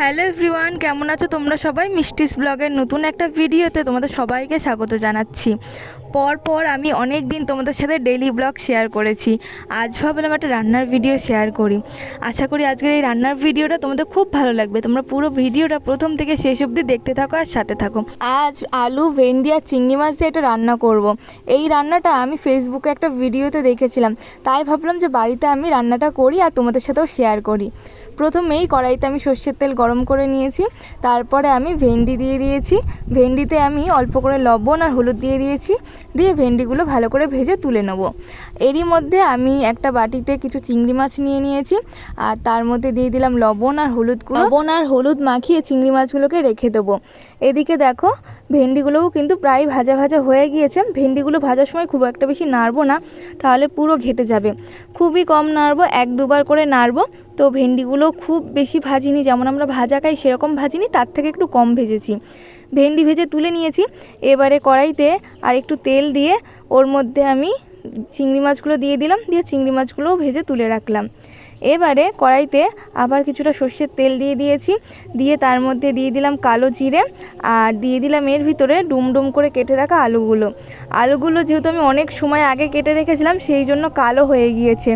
Hello everyone, কেমন আছো তোমরা সবাই? মিষ্টিস ব্লগের নতুন একটা ভিডিওতে তোমাদের সবাইকে স্বাগত জানাচ্ছি। পর পর আমি অনেক দিন তোমাদের সাথে ডেইলি ব্লগ শেয়ার করেছি। আজ ভাবলাম একটা রান্নার ভিডিও শেয়ার করি। আশা করি আজকের এই রান্নার ভিডিওটা তোমাদের খুব ভালো লাগবে। তোমরা পুরো ভিডিওটা প্রথম থেকে শেষ অবধি দেখতে থাকো আর সাথে থাকো। আজ আলু, ভেন্ডি আর চিংড়ি মাছ দিয়ে একটা রান্না করব। এই রান্নাটা আমি ফেসবুকে একটা ভিডিওতে দেখেছিলাম। তাই ভাবলাম যে বাড়িতে আমি রান্নাটা করি আর তোমাদের সাথেও শেয়ার করি। প্রথমেই কড়াইতে আমি সর্ষের তেল গরম করে নিয়েছি, তারপরে আমি ভেন্ডি দিয়ে দিয়েছি। ভেন্ডিতে আমি অল্প করে লবণ আর হলুদ দিয়ে দিয়েছি, দিয়ে ভেন্ডিগুলো ভালো করে ভেজে তুলে নেব। এরই মধ্যে আমি একটা বাটিতে কিছু চিংড়ি মাছ নিয়ে নিয়েছি, আর তার মধ্যে দিয়ে দিলাম লবণ আর হলুদ লবণ আর হলুদ মাখিয়ে চিংড়ি মাছগুলোকে রেখে দেবো। এদিকে দেখো ভেন্ডিগুলোও কিন্তু প্রায় ভাজা ভাজা হয়ে গিয়েছে। ভেন্ডিগুলো ভাজার সময় খুব একটা বেশি নাড়বো না, তাহলে পুরো ঘেটে যাবে। খুবই কম নাড়বো, এক দুবার করে নাড়বো। তো ভেন্ডিগুলো খুব বেশি ভাজিনি, যেমন আমরা ভাজা খাই সেরকম ভাজিনি, তার থেকে একটু কম ভেজেছি। ভেন্ডি ভেজে তুলে নিয়েছি, এবারে কড়াইতে আর একটু তেল দিয়ে ওর মধ্যে আমি চিংড়ি মাছগুলো দিয়ে দিলাম, দিয়ে চিংড়ি মাছগুলোও ভেজে তুলে রাখলাম। এবারে কড়াইতে আবার কিছুটা সর্ষের তেল দিয়ে দিয়েছি, দিয়ে তার মধ্যে দিয়ে দিলাম কালো জিরে, আর দিয়ে দিলাম এর ভিতরে ডুম ডুম করে কেটে রাখা আলুগুলো। আলুগুলো যেহেতু আমি অনেক সময় আগে কেটে রেখেছিলাম, সেই জন্য কালো হয়ে গিয়েছে।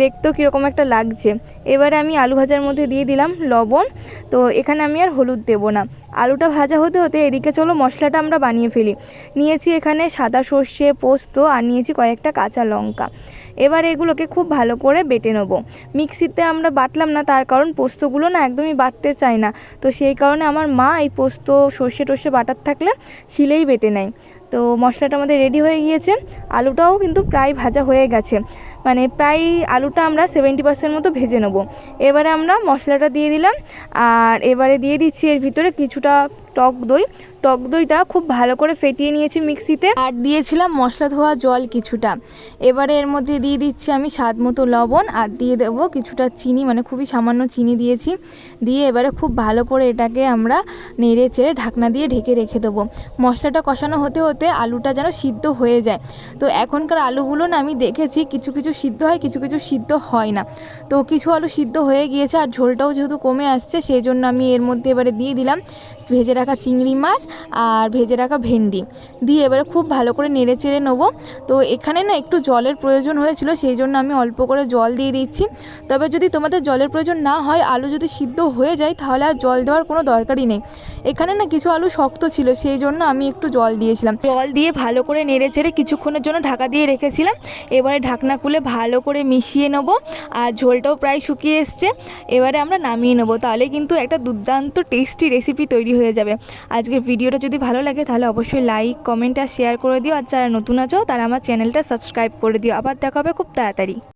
দেখতেও কীরকম একটা লাগছে। এবারে আমি আলু ভাজার মধ্যে দিয়ে দিলাম লবণ, তো এখানে আমি আর হলুদ দেবো না। আলুটা ভাজা হতে হতে এদিকে চলো মশলাটা আমরা বানিয়ে ফেলি। নিয়েছি এখানে সাদা সর্ষে, পোস্ত, আর নিয়েছি কয়েকটা কাঁচা লঙ্কা। এবার এগুলোকে খুব ভালো করে বেটে নেব। মিক্সিতে আমরা বাটলাম না, তার কারণ পোস্তগুলো না একদমই বাটতে চাই না। তো সেই কারণে আমার মা এই পোস্ত সর্ষে টর্ষে বাটার থাকলে শিলেই বেটে নেয়। তো মশলাটা আমাদের রেডি হয়ে গিয়েছে। আলুটাও কিন্তু প্রায় ভাজা হয়ে গেছে। মানে প্রায় আলুটা আমরা সেভেন্টি পার্সেন্ট মতো ভেজে নেব। এবারে আমরা মশলাটা দিয়ে দিলাম। আর এবারে দিয়ে দিচ্ছি এর ভিতরে কিছুটা টক দই। টক দইটা খুব ভালো করে ফেটিয়ে নিয়েছি মিক্সিতে। আর দিয়েছিলাম মশলা ধোয়া জল কিছুটা। এবারে এর মধ্যে দিয়ে দিচ্ছি আমি স্বাদ মতো লবণ আর দিয়ে দেবো কিছুটা চিনি মানে খুবই সামান্য চিনি দিয়েছি। দিয়ে এবারে খুব ভালো করে এটাকে আমরা নেড়ে চেড়ে ঢাকনা দিয়ে ঢেকে রেখে দেবো। মশলাটা কষানো হতে হতে আলুটা যেন সিদ্ধ হয়ে যায়। তো এখনকার আলুগুলো না আমি দেখেছি কিছু কিছু সিদ্ধ হয়, কিছু কিছু সিদ্ধ হয় না। তো কিছু আলু সিদ্ধ হয়ে গিয়েছে আর ঝোলটাও যেহেতু কমে আসছে, সেই জন্য আমি এর মধ্যে এবারে দিয়ে দিলাম ভেজে রাখা চিংড়ি মাছ আর ভেজে রাখা ভেন্ডি। দিয়ে এবারে খুব ভালো করে নেড়ে চেড়ে নেব। তো এখানে না একটু জলের প্রয়োজন হয়েছিল, সেই জন্য আমি অল্প করে জল দিয়ে দিচ্ছি। তবে যদি তোমাদের জলের প্রয়োজন না হয়, আলু যদি সিদ্ধ হয়ে যায়, তাহলে আর জল দেওয়ার কোনো দরকারই নেই। এখানে না কিছু আলু শক্ত ছিল, সেই জন্য আমি একটু জল দিয়েছিলাম। জল দিয়ে ভালো করে নেড়ে চেড়ে কিছুক্ষণের জন্য ঢাকা দিয়ে রেখেছিলাম। এবারে ঢাকনা খুলে ভালো করে মিশিয়ে নেব আর ঝোলটাও প্রায় শুকিয়ে এসছে। এবারে আমরা নামিয়ে নেব, তাহলে কিন্তু একটা দুর্দান্ত টেস্টি রেসিপি তৈরি হয়ে যাবে। আজকের ভিডিওটা যদি ভালো লাগে, তাহলে অবশ্যই লাইক কমেন্ট আর শেয়ার করে দিও। আর যারা নতুন আছো, তারা আমার চ্যানেলটা সাবস্ক্রাইব করে দিও। আবার দেখা হবে খুব তাড়াতাড়ি।